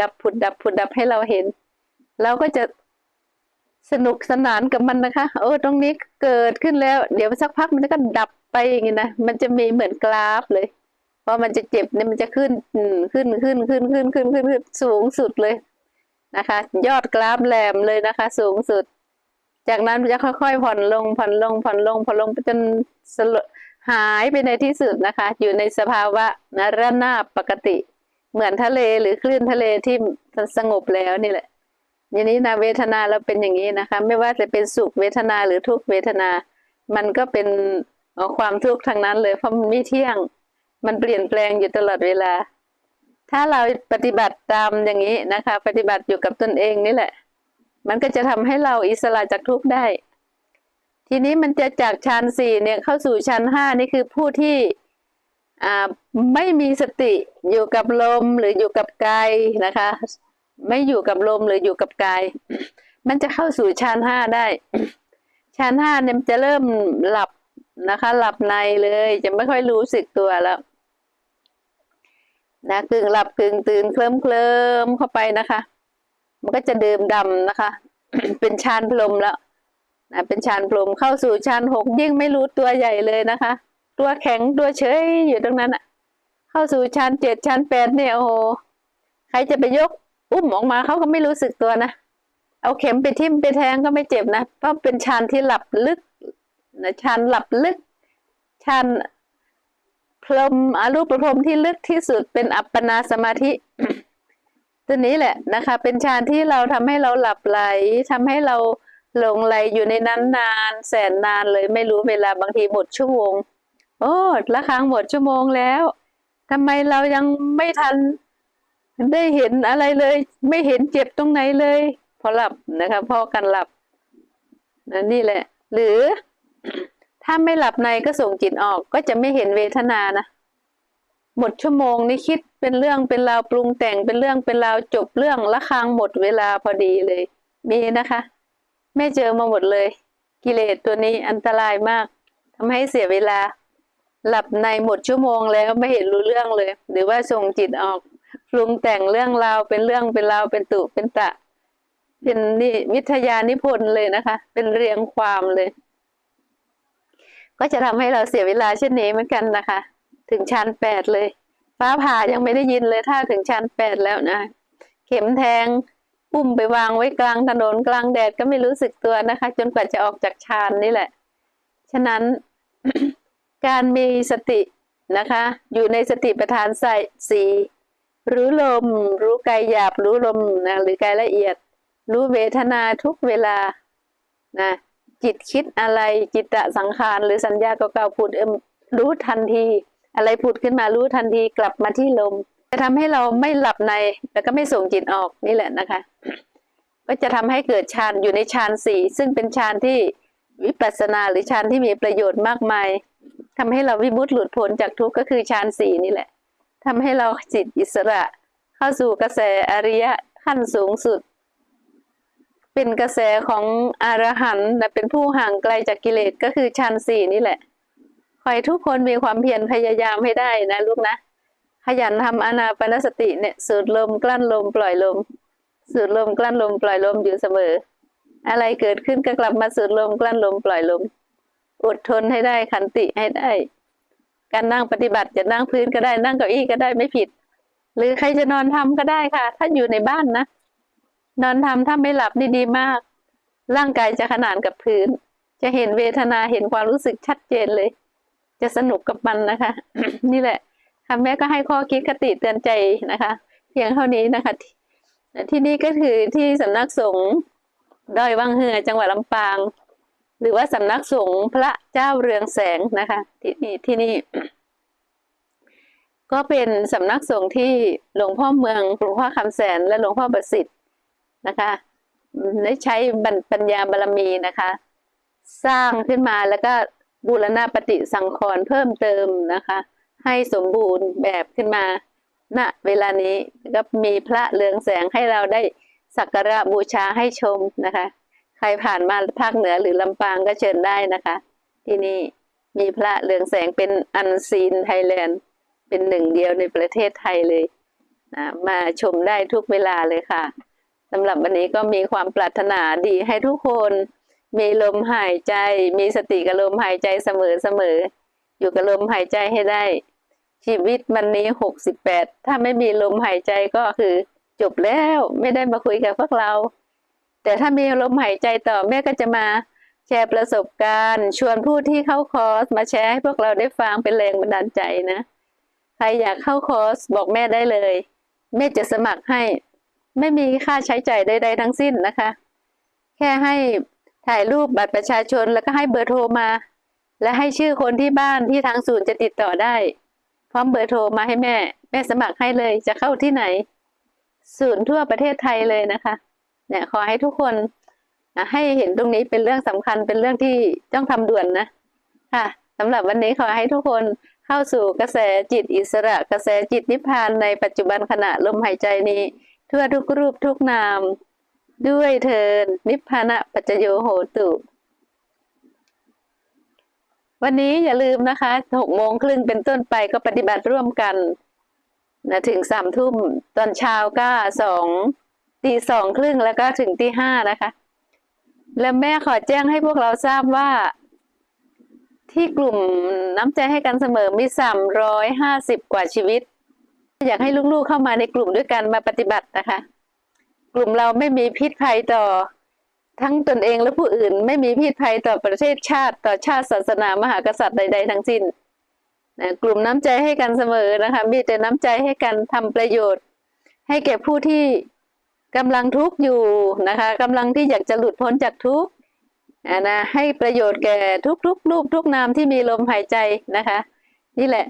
ดับผุดดับผุดดับให้เราเห็น เราก็จะสนุกสนานกับมันนะคะโอ้ตรงนี้เกิดขึ้นแล้ว เดี๋ยวสักพักมันก็ดับไปอย่างนี้นะมันจะมีเหมือนกราฟเลยพอมันจะเจ็บเนี่ยมันจะขึ้นขึ้นขึ้นขึ้นขึ้นขึ้นขึ้นขึ้นสูงสุดเลยนะคะ ยอดกราฟแหลมเลยนะคะ สูงสุด จากนั้นมันจะค่อยๆผ่อนลงผ่อนลงผ่อนลงผ่อนลงไปจนสลดหายไปในที่สุดนะคะ อยู่ในสภาวะนะระนาบปกติ เหมือนทะเลหรือคลื่นทะเลที่สงบแล้วนี่แหละอย่างนี้นะเวทนาเราเป็นอย่างนี้นะคะ ไม่ว่าจะเป็นสุขเวทนาหรือทุกเวทนา มันก็เป็นความทุกข์ทางนั้นเลยเพราะมันไม่เที่ยง มันเปลี่ยนแปลงอยู่ตลอดเวลา ถ้าเราปฏิบัติตามอย่างนี้นะคะ ปฏิบัติอยู่กับตนเองนี่แหละ มันก็จะทำให้เราอิสระจากทุกข์ได้ ทีนี้มันจะจากชั้นสี่เนี่ยเข้าสู่ชั้นห้านี่คือผู้ที่ ไม่มีสติอยู่กับลมหรืออยู่กับกายนะคะ ไม่อยู่กับลมหรืออยู่กับกาย มันจะเข้าสู่ชั้นห้าได้ชั้นห้าเนี่ยจะเริ่มหลับนะคะ หลับในเลยจะไม่ค่อยรู้สึกตัวแล้วนะกึ่งหลับกึ่งตื่นเคลิ้มเคลิมเข้าไปนะคะ มันก็จะดื่มดำนะคะ เป็นฌานพรมแล้วนะเป็นฌานพรมเข้าสู่ฌานหกยิ่งไม่รู้ตัวใหญ่เลยนะคะ ตัวแข็งตัวเฉยอยู่ตรงนั้นอะเข้าสู่ฌานเจ็ดฌานแปดเนี่ยโอ้โหใครจะไปยกอุ้มออกมาเขาก็ไม่รู้สึกตัวนะเอาเข็มไปทิ่มไปแทงก็ไม่เจ็บนะเพราะเป็นฌานที่หลับลึกนะฌานหลับลึกฌานพรมอรูปพรมที่ลึกที่สุดเป็นอัปปนาสมาธิตัวนี้แหละนะคะ เป็นฌานที่เราทำให้เราหลับไหลทำให้เราหลงไหลอยู่ในนั้นนาน แสนนานเลยไม่รู้เวลาบางทีหมดชั่วโมง โอ้ละครั้งหมดชั่วโมงแล้วทำไมเรายังไม่ทัน ได้เห็นอะไรเลย ไม่เห็นเจ็บตรงไหนเลยเพอหลับนะคะเพราะการหลับนะนี่แหละ หรือ ถ้าไม่หลับในก็ส่งจิตออกก็จะไม่เห็นเวทนานะหมดชั่วโมงนี่คิดเป็นเรื่องเป็นราวปรุงแต่งเป็นเรื่องเป็นราวจบเรื่องละครังหมดเวลาพอดีเลย มีนะคะแม่เจอมาหมดเลย กิเลสตัวนี้อันตรายมากทำให้เสียเวลา หลับในหมดชั่วโมงแล้วไม่เห็นรู้เรื่องเลย หรือว่าส่งจิตออกปรุงแต่งเรื่องราวเป็นเรื่องเป็นราวเป็นตุเป็นตะ เป็นนี่วิทยานิพนธ์เลยนะคะ เป็นเรียงความเลย ก็จะทำให้เราเสียเวลาเช่นนี้เหมือนกันนะคะ ถึงชั้นแปดเลย ฟ้าผ่ายังไม่ได้ยินเลยถ้าถึงชั้นแปดแล้วนะ เข็มแทงปุ่มไปวางไว้กลางถนนกลางแดดก็ไม่รู้สึกตัวนะคะ จนกว่าจะออกจากฌานนี่แหละ ฉะนั้น การมีสตินะคะ อยู่ในสติปัฏฐานใส่สีรู้ลม รู้กายหยาบ รู้ลมนะหรือกายละเอียด รู้เวทนาทุกเวลานะจิตคิดอะไรจิตตะสังขารหรือสัญญาเก่าๆผุดเอิมรู้ทันที อะไรผุดขึ้นมารู้ทันทีกลับมาที่ลม จะทำให้เราไม่หลับในแล้วก็ไม่ส่งจิตออกนี่แหละนะคะ ก็จะทำให้เกิดฌานอยู่ในฌานสี่ซึ่งเป็นฌานที่วิปัสสนาหรือฌานที่มีประโยชน์มากมาย ทำให้เราวิมุตติหลุดพ้นจากทุกข์ก็คือฌานสี่นี่แหละทำให้เราจิตอิสระ เข้าสู่กระแสอริยะขั้นสูงสุด เป็นกระแสของอรหันต์และเป็นผู้ห่างไกลจากกิเลสก็คือฌานสี่นี่แหละขอให้ทุกคนมีความเพียรพยายามให้ได้นะลูกนะ ขยันทำอนาปนสติเนี่ยสูดลมกลั้นลมปล่อยลม สูดลมกลั้นลมปล่อยลมอยู่เสมอ อะไรเกิดขึ้นก็กลับมาสูดลมกลั้นลมปล่อยลม อดทนให้ได้ขันติให้ได้ การนั่งปฏิบัติจะนั่งพื้นก็ได้นั่งเก้าอี้ก็ได้ไม่ผิด หรือใครจะนอนทำก็ได้ค่ะ ถ้าอยู่ในบ้านนะนอนทำถ้าไม่หลับนี่ดีมาก ร่างกายจะขนานกับพื้น จะเห็นเวทนาเห็นความรู้สึกชัดเจนเลย จะสนุกกับมันนะคะ นี่แหละค่ะแม่ก็ให้ข้อคิดคติเตือนใจนะคะเพียงเท่านี้นะคะ ที่ที่นี่ก็คือที่สำนักสงฆ์ดอยวังเหือจังหวัดลำปาง หรือว่าสำนักสงฆ์พระเจ้าเรืองแสงนะคะ ที่นี่ที่นี่ ก็เป็นสำนักสงฆ์ที่หลวงพ่อเมืองหลวงพ่อคำแสนและหลวงพ่อประสิทธิ์นะคะได้ใช้บัญปัญญาบารมีนะคะ สร้างขึ้นมาแล้วก็บูรณะปฏิสังขรณ์เพิ่มเติมนะคะ ให้สมบูรณ์แบบขึ้นมาณเวลานี้ก็มีพระเรืองแสงให้เราได้สักการะบูชาให้ชมนะคะ ใครผ่านมาภาคเหนือหรือลำปางก็เชิญได้นะคะ ที่นี่มีพระเรืองแสงเป็นอันซีนไทยแลนด์ เป็นหนึ่งเดียวในประเทศไทยเลยนะมาชมได้ทุกเวลาเลยค่ะสำหรับวันนี้ก็มีความปรารถนาดีให้ทุกคน มีลมหายใจ มีสติกับลมหายใจเสมอเสมอ อยู่กับลมหายใจให้ได้ ชีวิตวันนี้หกสิบแปดถ้าไม่มีลมหายใจก็คือจบแล้วไม่ได้มาคุยกับพวกเรา แต่ถ้ามีลมหายใจต่อแม่ก็จะมาแชร์ประสบการณ์ ชวนผู้ที่เข้าคอร์สมาแชร์ให้พวกเราได้ฟังเป็นแรงบันดาลใจนะ ใครอยากเข้าคอร์สบอกแม่ได้เลย แม่จะสมัครให้ ไม่มีค่าใช้จ่ายใดๆทั้งสิ้นนะคะ แค่ให้ถ่ายรูปบัตรประชาชนแล้วก็ให้เบอร์โทรมา และให้ชื่อคนที่บ้านที่ทางศูนย์จะติดต่อได้ พร้อมเบอร์โทรมาให้แม่ แม่สมัครให้เลยจะเข้าที่ไหน ศูนย์ทั่วประเทศไทยเลยนะคะ เนี่ยขอให้ทุกคนให้เห็นตรงนี้เป็นเรื่องสำคัญเป็นเรื่องที่ต้องทำด่วนนะค่ะสำหรับวันนี้ขอให้ทุกคนเข้าสู่กระแสจิตอิสระกระแสจิตนิพพานในปัจจุบันขณะลมหายใจนี้ ทั่วทุกรูปทุกนาม ด้วยเทินนิพพานะปัจจโยโหตุวันนี้อย่าลืมนะคะหกโมงครึ่งเป็นต้นไปก็ปฏิบัติร่วมกันนะถึงสามทุ่มตอนเช้าก็สอง ตีสองครึ่งแล้วก็ถึงตีห้านะคะ และแม่ขอแจ้งให้พวกเราทราบว่า ที่กลุ่มน้ำใจให้กันเสมอมีสามร้อยห้าสิบกว่าชีวิต อยากให้ลูกๆเข้ามาในกลุ่มด้วยกันมาปฏิบัตินะคะ กลุ่มเราไม่มีพิษภัยต่อทั้งตนเองและผู้อื่น ไม่มีพิษภัยต่อประเทศชาติ ต่อชาติศาสนามหากษัตริย์ใด ๆ ทั้งสิ้นนะกลุ่มน้ำใจให้กันเสมอนะคะ มีแต่น้ำใจให้กันทำประโยชน์ ให้แก่ผู้ที่ กำลังทุกข์อยู่นะคะกำลังที่อยากจะหลุดพ้นจากทุกข์อ่านะให้ประโยชน์แก่ทุกๆรูปทุกนามที่มีลมหายใจนะคะ นี่แหละ